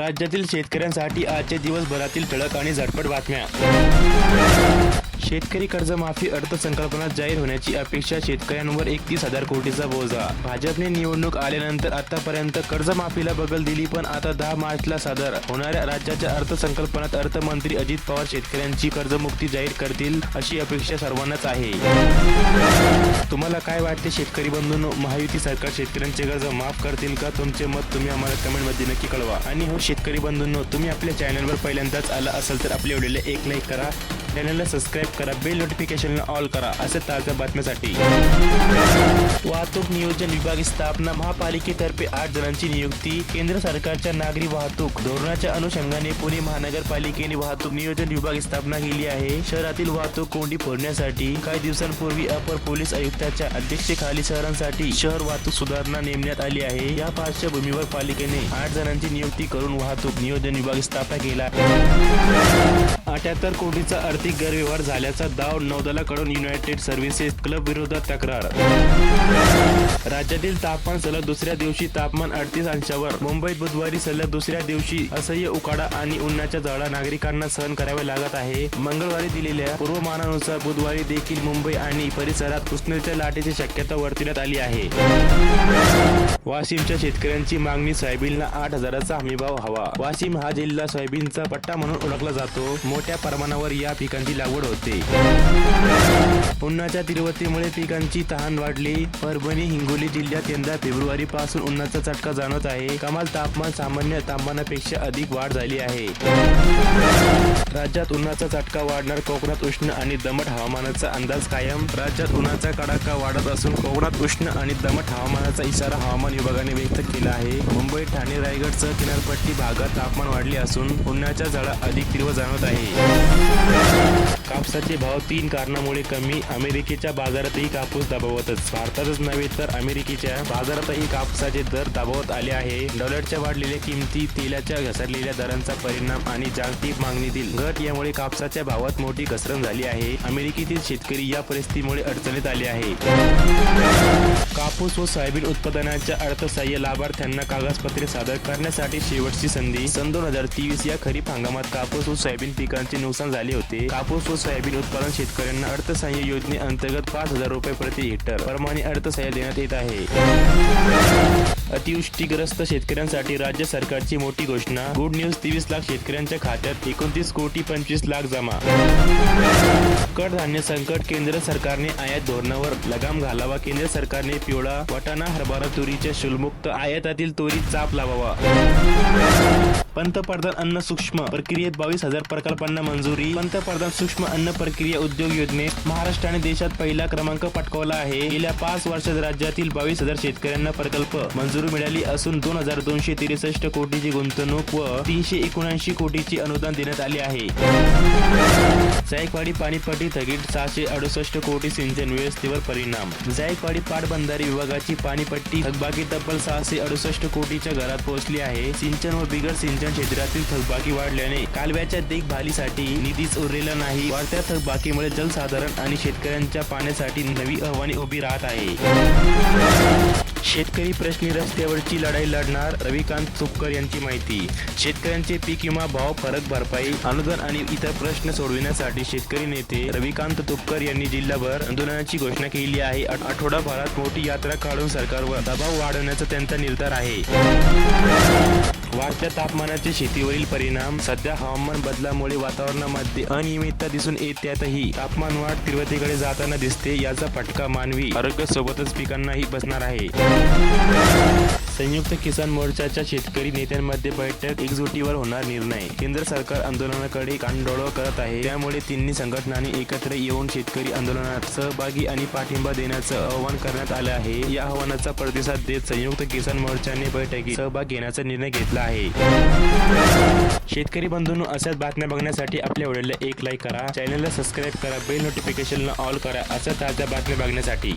राज्यातील शेतकऱ्यांसाठी आजचे दिवसभरातील ठळक आणि झटपट बातम्या. शेतकरी कर्जमाफी अर्थसंकल्पना जाहीर होण्याची अपेक्षा शेतकऱ्यांवर एकतीस हजार कोटीचा बोजा. भाजपने निवडणूक आल्यानंतर आतापर्यंत कर्जमाफीला बगल दिली पण आता दहा मार्चला सादर. होणाऱ्या राज्याच्या अर्थसंकल्पनात अर्थमंत्री अजित पवार शेतकऱ्यांची कर्जमुक्ती जाहीर करतील अशी अपेक्षा सर्वांनाच आहे. तुम्हाला काय वाटते शेतकरी बंधूंनो? महायुती सरकार शेतकऱ्यांचे कर्ज माफ करतील का? तुमचे मत तुम्ही आम्हाला कमेंटमध्ये नक्की कळवा. आणि हो शेतकरी बंधूंनो तुम्ही आपल्या चॅनलवर पहिल्यांदाच आला असेल तर आपल्या व्हिडिओला एक लाईक करा चॅनलला सबस्क्राईब करा बेल नोटिफिकेशन ऑल करा असे ताज्या बातम्यासाठी. वाहतूक नियोजन विभाग स्थापना महापालिकेतर्फे आठ जणांची नियुक्ती केंद्र सरकारच्या नागरी वाहतूक. धोरणाच्या अनुषंगाने पुणे महानगरपालिकेने वाहतूक नियोजन विभाग स्थापना केली आहे. शहरातील वाहतूक कोंडी फोडण्यासाठी काही दिवसांपूर्वी अपर पोलीस आयुक्ताच्या अध्यक्षतेखाली शहरांसाठी शहर वाहतूक सुधारणा नेमण्यात आली आहे. या पार्श्वभूमीवर पालिकेने आठ जणांची नियुक्ती करून वाहतूक नियोजन विभाग स्थापना केला. अठ्याहत्तर कोटीचा आर्थिक गैरव्यवहार झाल्याचा दाव नौदलाकडून युनायटेड सर्व्हिसेस क्लब विरोधात तक्रार. राज्यातील तापमान सलग दुसऱ्या दिवशी तापमान अडतीस अंशावर. मुंबईत बुधवारी सलग दुसऱ्या दिवशी असह्य उकाडा आणि उन्हाच्या झळा नागरिकांना सहन करावे लागत आहे. मंगळवारी दिलेल्या पूर्वमानानुसार बुधवारी देखील मुंबई आणि परिसरात उष्णतेच्या लाटेची शक्यता वर्तवण्यात आली आहे. वाशिमच्या शेतकऱ्यांची मागणी सोयाबीनला आठ हजाराचा हमीभाव हवा. वाशिम हा जिल्हा सोयाबीनचा पट्टा म्हणून ओळखला जातो. मोठ्या प्रमाणावर या पिकांची लागवड होते. उन्हाच्या तीव्रतेमुळे पिकांची तहान वाढली. परभणी हिंगोली जिल्ह्यात यंदा फेब्रुवारी पासून उन्हाचा चटका जाणवत आहे. कमाल तापमान सामान्य तापमानापेक्षा अधिक वाढ झाली आहे. राज्यात उन्हाचा चटका वाढणार कोकणात उष्ण आणि दमट हवामानाचा अंदाज कायम. राज्यात उन्हाचा कडाका वाढत असून कोकणात उष्ण आणि दमट हवामानाचा इशारा हवामान विभागाने व्यक्त केला आहे. मुंबई ठाणे रायगडसह किनारपट्टी भागात तापमान वाढले असून उन्हाच्या झळा अधिक तीव्र जाणवत आहे. कापसाचे भाव तीन कारणामुळे कमी. अमेरिकेच्या बाजारातही कापूस दबावतच. भारतातच नव्हे तर अमेरिकेच्या बाजारातही कापसाचे दर दाबावत आले आहे. डॉलरच्या वाढलेल्या किमती तेलाच्या घसरलेल्या दरांचा परिणाम आणि जागतिक मागणीतील घट यामुळे कापसाच्या भावात मोठी घसरण झाली आहे. अमेरिकेतील शेतकरी या परिस्थितीमुळे अडचणीत आले आहे. कापूस व सोयाबीन उत्पादनाच्या अर्थसहाय्य लाभार्थ्यांना कागदपत्रे सादर करण्यासाठी शेवटची संधी. सन दोन हजार तेवीस या खरीप हंगामात कापूस व सोयाबीन पिकांचे नुकसान झाले होते. कापूस व सोयाबीन उत्पादन शेतकऱ्यांना अर्थसहाय्य योजनेअंतर्गत पाच हजार रुपये प्रति हेक्टर प्रमाणे अर्थसहाय्य देण्यात येत आहे. अतिवृष्टीग्रस्त शेतकऱ्यांसाठी राज्य सरकारची मोठी घोषणा. गुड न्यूज तेवीस लाख शेतकऱ्यांच्या खात्यात एकोणतीस कोटी पंचवीस लाख जमा. कडधान्य संकट केंद्र सरकारने आयात धोरणावर लगाम घालावा. केंद्र सरकारने पिवळा वाटाणा हरभरा तुरीच्या शुल्कमुक्त आयातातील तुरीत चाप लावावा. पंतप्रधान अन्न सूक्ष्म प्रक्रियेत बावीस हजार प्रकल्पांना मंजुरी. पंतप्रधान सूक्ष्म अन्न प्रक्रिया उद्योग योजनेत महाराष्ट्राने देशात पहिला क्रमांक पटकावला आहे. गेल्या पाच वर्षात राज्यातील बावीस हजार शेतकऱ्यांना प्रकल्प मंजुरी मिळाली असून दोन हजार दोनशे त्रेसष्ट कोटीची गुंतवणूक व तीनशे एकोणऐंशी कोटीची अनुदान देण्यात आले आहे. जायकवाडी पाणीपट्टी थकीत सहाशे अडुसष्ट कोटी सिंचन व्यवस्थेवर परिणाम. जायकवाडी पाटबंधारे विभागाची पाणीपट्टी थकबाकी तब्बल सहाशे अडुसष्ट कोटीच्या घरात पोहोचली आहे. सिंचन व बिगर सिंचन क्षेत्रातील थकबाकी वाढल्याने कालव्याच्या देखभालीसाठी निधीच उरलेला नाही. वाढत्या थकबाकीमुळे जलसाधारण आणि शेतकऱ्यांच्या पाण्यासाठी नवी आव्हाने उभी राहत आहे. शेतकरी प्रश्नी रस्त्यावरची लढाई लढणार रविकांत तुपकर यांची माहिती. शेतकऱ्यांचे पीक विमा भाव फरक भरपाई अनुदान आणि इतर प्रश्न सोडविण्यासाठी शेतकरी नेते रविकांत तुपकर यांनी जिल्हाभर आंदोलनाची घोषणा केली आहे. आठवडाभरात मोठी यात्रा काढून सरकारवर दबाव वाढवण्याचा त्यांचा निर्धार आहे. वाढत्या तापमानाचे शेतीवरील परिणाम सध्या हवामान बदलामुळे वातावरणामध्ये अनियमितता दिसून येत्यातही. तापमान वाढ तीव्रतेकडे जाताना दिसते याचा फटका मानवी आरोग्यासोबतच पिकांनाही बसणार आहे. संयुक्त किसान मोर्चाच्या शेतकरी नेत्यांमध्ये बैठक एकजुटीवर होणार निर्णय. केंद्र सरकार आंदोलनाकडे कानडोळ करत आहे. त्यामुळे तिन्ही संघटनांनी एकत्र येऊन शेतकरी आंदोलनात सहभागी आणि पाठिंबा देण्याचं आवाहन करण्यात आलं आहे. या आव्हानाचा प्रतिसाद देत संयुक्त किसान मोर्चाने बैठकीत सहभाग घेण्याचा निर्णय घेतला आहे. शेतकरी बंधूंनो अशाच बातम्या बघण्यासाठी आपल्या व्हिडिओला एक लाईक करा. चॅनलला सबस्क्राईब करा. बेल नोटिफिकेशनला ऑल करा. अशा ताज्या बातम्या बघण्यासाठी.